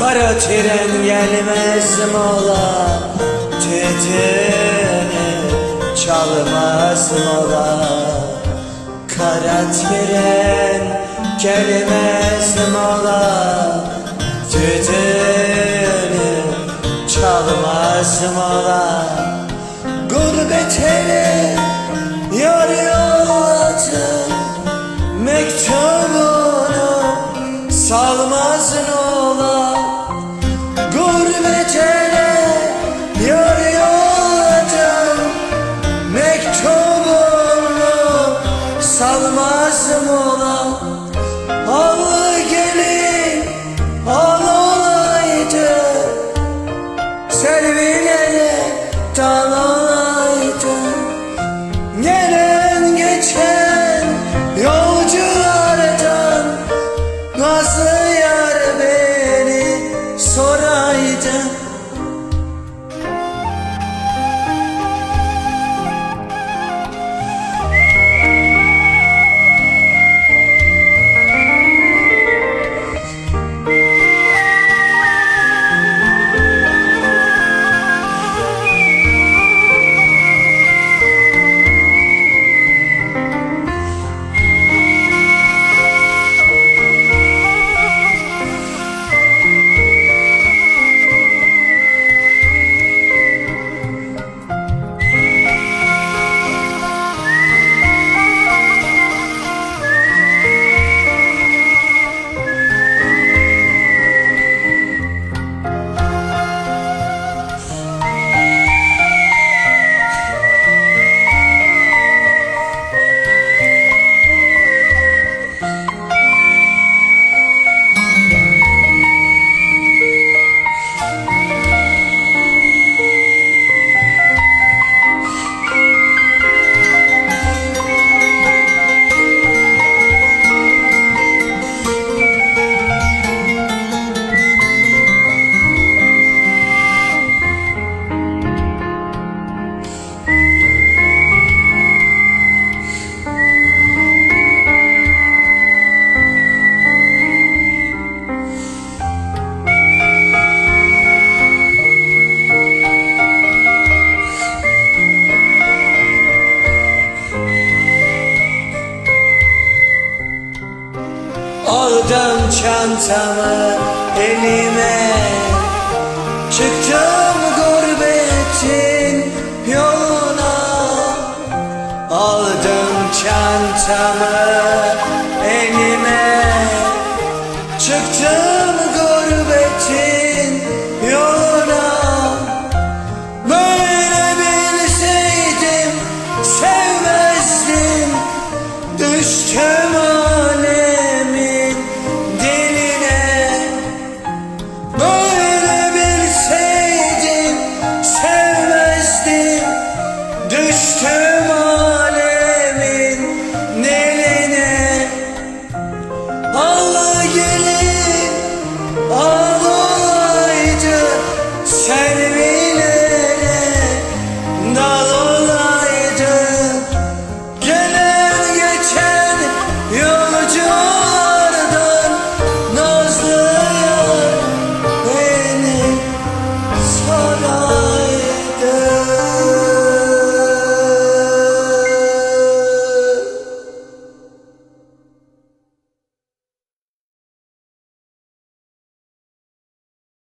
Kara tren gelmez mola Tütünü çalmaz mola. Kara tren gelmez mola Tütünü çalmaz mola. Gurbet ele yar yolladı Mektubunu salmaz ola Gelen geçen yolculardan Nazlı yar beni soraydı Aldım çantamı elime. Çıktım gurbetin yoluna. Aldım çantamı elime. Çıktım gurbetin yoluna. Böyle bilseydim sevmezdim. Düştüm